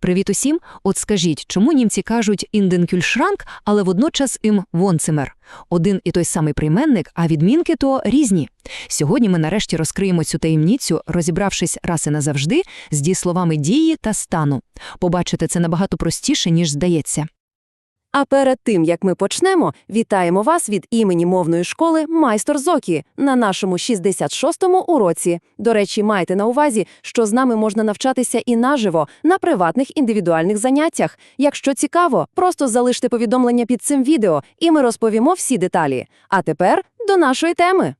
Привіт усім! От скажіть, чому німці кажуть «інденкюльшранк», але водночас ім «вонцимер»? Один і той самий прийменник, а відмінки то різні. Сьогодні ми нарешті розкриємо цю таємницю, розібравшись раз і назавжди з дієсловами дії та стану. Побачити це набагато простіше, ніж здається. А перед тим, як ми почнемо, вітаємо вас від імені мовної школи майстер Зокі» на нашому 66-му уроці. До речі, майте на увазі, що з нами можна навчатися і наживо, на приватних індивідуальних заняттях. Якщо цікаво, просто залиште повідомлення під цим відео, і ми розповімо всі деталі. А тепер до нашої теми.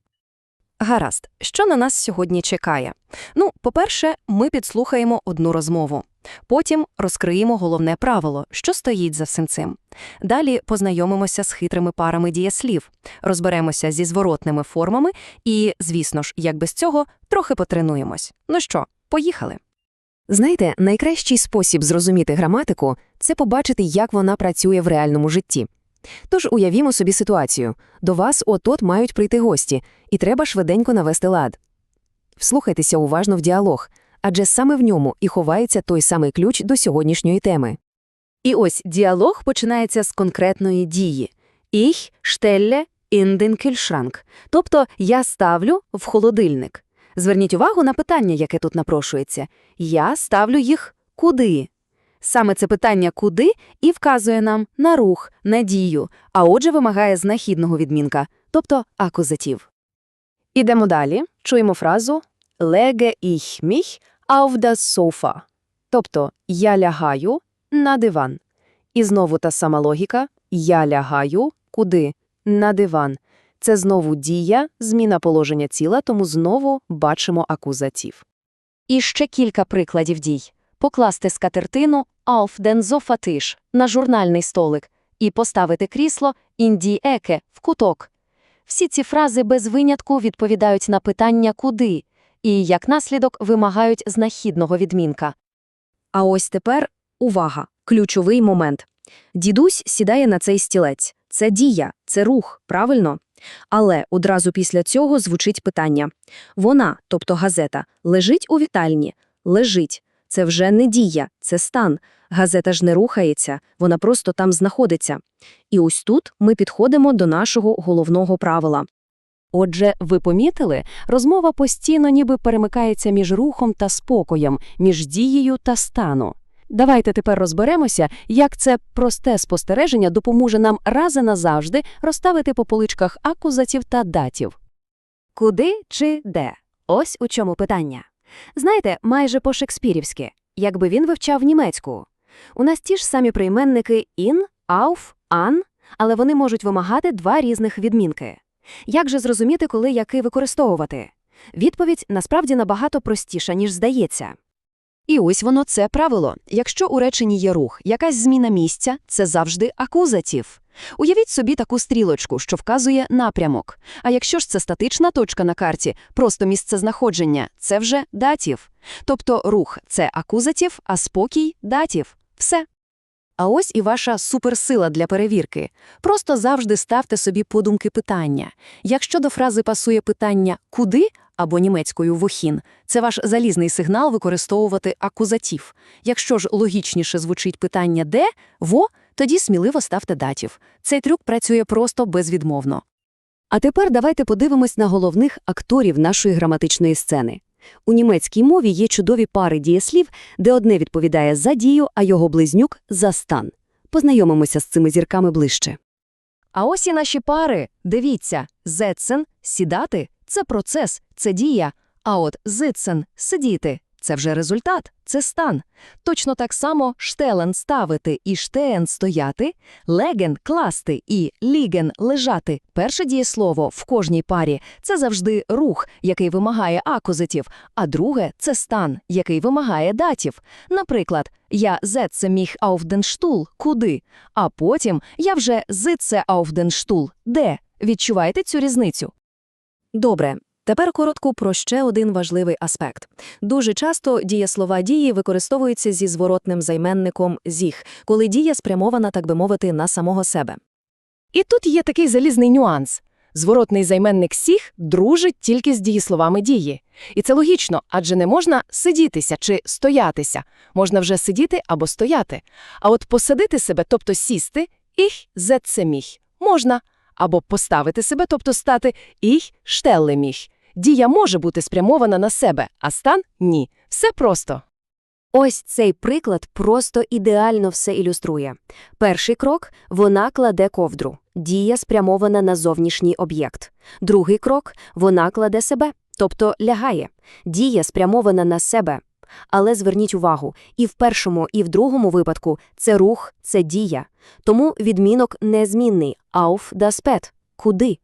Гаразд, що на нас сьогодні чекає? Ну, по-перше, ми підслухаємо одну розмову. Потім розкриємо головне правило, що стоїть за всім цим. Далі познайомимося з хитрими парами дієслів, розберемося зі зворотними формами і, звісно ж, як без цього, трохи потренуємось. Ну що, поїхали. Знаєте, найкращий спосіб зрозуміти граматику – це побачити, як вона працює в реальному житті. Тож уявімо собі ситуацію. До вас от-от мають прийти гості, і треба швиденько навести лад. Вслухайтеся уважно в діалог, адже саме в ньому і ховається той самий ключ до сьогоднішньої теми. І ось діалог починається з конкретної дії. «Ich stelle in den Kühlschrank», тобто «я ставлю в холодильник». Зверніть увагу на питання, яке тут напрошується. «Я ставлю їх куди?» Саме це питання «куди» і вказує нам на рух, на дію, а отже вимагає знахідного відмінка, тобто акузатив. Ідемо далі. Чуємо фразу «lege ich mich auf das Sofa», тобто «я лягаю на диван». І знову та сама логіка «я лягаю куди?» на диван. Це знову дія, зміна положення тіла, тому знову бачимо акузатив. І ще кілька прикладів дій. Покласти скатертину «auf den Sofa-Tisch» на журнальний столик і поставити крісло «in die Ecke» в куток. Всі ці фрази без винятку відповідають на питання «куди» і, як наслідок, вимагають знахідного відмінка. А ось тепер увага, ключовий момент. Дідусь сідає на цей стілець. Це дія, це рух, правильно? Але одразу після цього звучить питання. Вона, тобто газета, лежить у вітальні. Лежить. Це вже не дія, це стан. Газета ж не рухається, вона просто там знаходиться. І ось тут ми підходимо до нашого головного правила. Отже, ви помітили, розмова постійно ніби перемикається між рухом та спокоєм, між дією та стану. Давайте тепер розберемося, як це просте спостереження допоможе нам раз і назавжди розставити по поличках акузатів та датів. Куди чи де? Ось у чому питання. Знаєте, майже по-шекспірівськи, якби він вивчав німецьку. У нас ті ж самі прийменники ін, ауф, ан, але вони можуть вимагати два різних відмінки. Як же зрозуміти, коли який використовувати? Відповідь насправді набагато простіша, ніж здається. І ось воно це правило. Якщо у реченні є рух, якась зміна місця – це завжди акузатив. Уявіть собі таку стрілочку, що вказує напрямок. А якщо ж це статична точка на карті, просто місце знаходження – це вже датів. Тобто рух – це акузатив, а спокій – датів. Все. А ось і ваша суперсила для перевірки. Просто завжди ставте собі подумки питання. Якщо до фрази пасує питання «куди» або німецькою «вохін», це ваш залізний сигнал використовувати акузатив. Якщо ж логічніше звучить питання «де», «во», тоді сміливо ставте датів. Цей трюк працює просто безвідмовно. А тепер давайте подивимось на головних акторів нашої граматичної сцени. У німецькій мові є чудові пари дієслів, де одне відповідає за дію, а його близнюк – за стан. Познайомимося з цими зірками ближче. А ось і наші пари. Дивіться, зетсен – сідати – це процес, це дія, а от зитсен – сидіти – це вже результат, це стан. Точно так само штелен – ставити і штеен – стояти, леген – класти і ліген – лежати. Перше дієслово в кожній парі – це завжди рух, який вимагає акузатів, а друге – це стан, який вимагає датів. Наприклад, я «setze mich auf den Stuhl» – куди, а потім я вже «sitze auf den Stuhl» – де. Відчуваєте цю різницю? Добре. Тепер коротко про ще один важливий аспект. Дуже часто дієслова дії використовуються зі зворотним займенником «зіх», коли дія спрямована, так би мовити, на самого себе. І тут є такий залізний нюанс. Зворотний займенник «сіх» дружить тільки з дієсловами дії. І це логічно, адже не можна сидітися чи стоятися. Можна вже сидіти або стояти. А от посадити себе, тобто сісти, «ich setze mich» можна. Або поставити себе, тобто стати «ich stelle mich». Дія може бути спрямована на себе, а стан – ні. Все просто. Ось цей приклад просто ідеально все ілюструє. Перший крок – вона кладе ковдру. Дія спрямована на зовнішній об'єкт. Другий крок – вона кладе себе, тобто лягає. Дія спрямована на себе. Але зверніть увагу, і в першому, і в другому випадку це рух, це дія. Тому відмінок незмінний – auf das Bett – куди.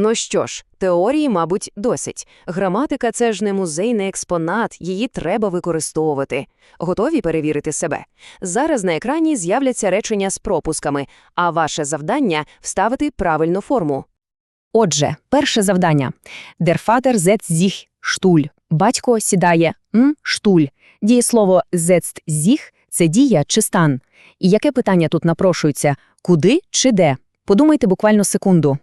Ну що ж, теорії, мабуть, досить. Граматика – це ж не музейний експонат, її треба використовувати. Готові перевірити себе? Зараз на екрані з'являться речення з пропусками, а ваше завдання – вставити правильну форму. Отже, перше завдання. Der Vater setzt sich Stuhl. Батько сідає м, штуль. Дієслово setzt sich – це дія чи стан. І яке питання тут напрошується? Куди чи де? Подумайте буквально секунду.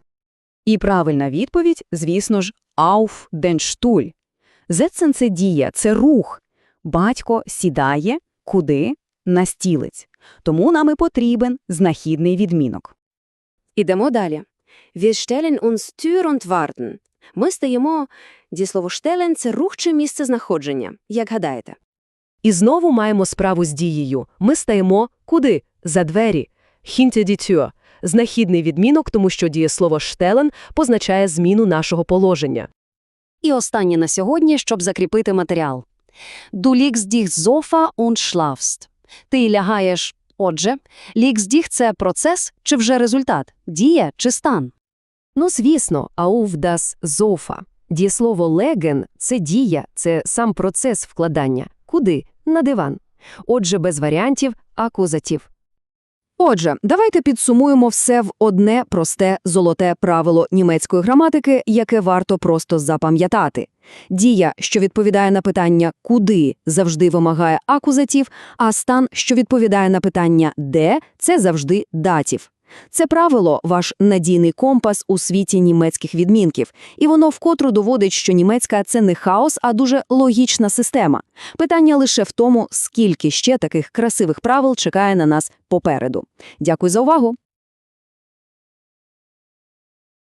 І правильна відповідь, звісно ж, auf den Stuhl. Setzen – це дія, це рух. Батько сідає, куди? На стілець. Тому нам і потрібен знахідний відмінок. Ідемо далі. Wir stellen uns Tür und warten. Ми стаємо, дієслово «stellen» – це рух чи місце знаходження, як гадаєте. І знову маємо справу з дією. Ми стаємо куди? За двері. Die Знахідний відмінок, тому що дієслово «stellen» позначає зміну нашого положення. І останнє на сьогодні, щоб закріпити матеріал. Liegst dich Sofa und schlafst. Ти лягаєш. Отже, dich – це процес чи вже результат, дія чи стан. Ну, звісно, auf das Sofa. Дієслово legen – це дія, це сам процес вкладання. Куди? На диван. Отже, без варіантів – акузатив. Отже, давайте підсумуємо все в одне просте золоте правило німецької граматики, яке варто просто запам'ятати. Дія, що відповідає на питання «куди» завжди вимагає акузатив, а стан, що відповідає на питання «де» – це завжди датів. Це правило – ваш надійний компас у світі німецьких відмінків, і воно вкотру доводить, що німецька – це не хаос, а дуже логічна система. Питання лише в тому, скільки ще таких красивих правил чекає на нас попереду. Дякую за увагу!